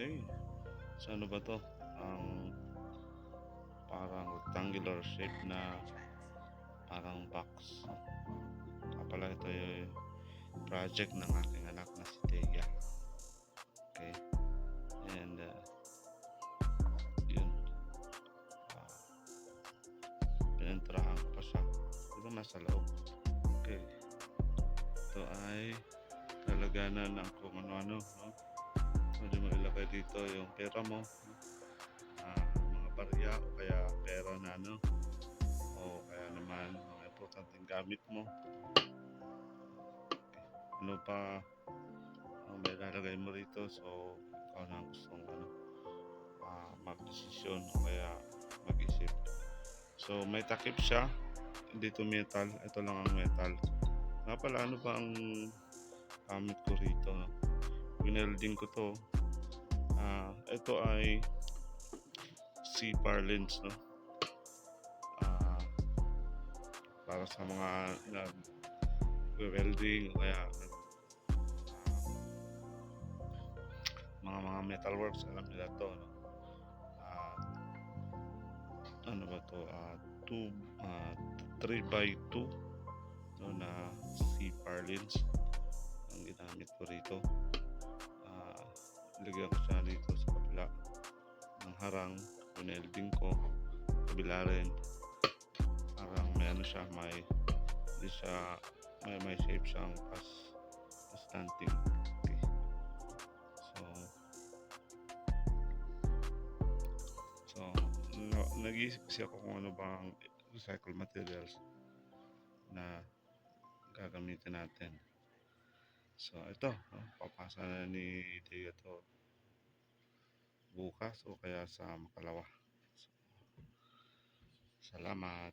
Okay. So ano ba to? Ang parang rectangular shape na parang box. Kaya pala ito yung project ng aking anak na si Tega. Okay. And uh, yun. Uh, pininturahan ko pa siya. Ito nasa loob. Okay. Ito ay talaganan ng kung ano-ano. No? Pwede mo ilagay dito yung pera mo. Ah, mga barya o kaya pera na ano. O kaya naman mga importanteng gamit mo. Ano pa ang may lalagay mo rito. So, ikaw na ang gustong ano, ah, magdesisyon o kaya mag-isip. So, may takip siya. Hindi to metal. Ito lang ang metal. Nga pala, ano ba ang gamit ko rito? No? Winelding ko to. Ah, ito ay C-par lens, no? Ah, para sa mga nag welding o kaya nag, ah, mga mga metalworks alam nila to no Ah, ano ba to Ah, two ah, 3 by 2 no na C-par lens ang ginamit ko rito lagyan ko siya dito sa kabila ng harang winelding ko kabila rin. Parang may ano siya may hindi siya may may shape siyang as slanting okay. so so no, nag-iisip kasi ako kung ano bang recycled materials na gagamitin natin. So ito no, papasa na ni Tega to bukas o kaya sa makalawa. So, salamat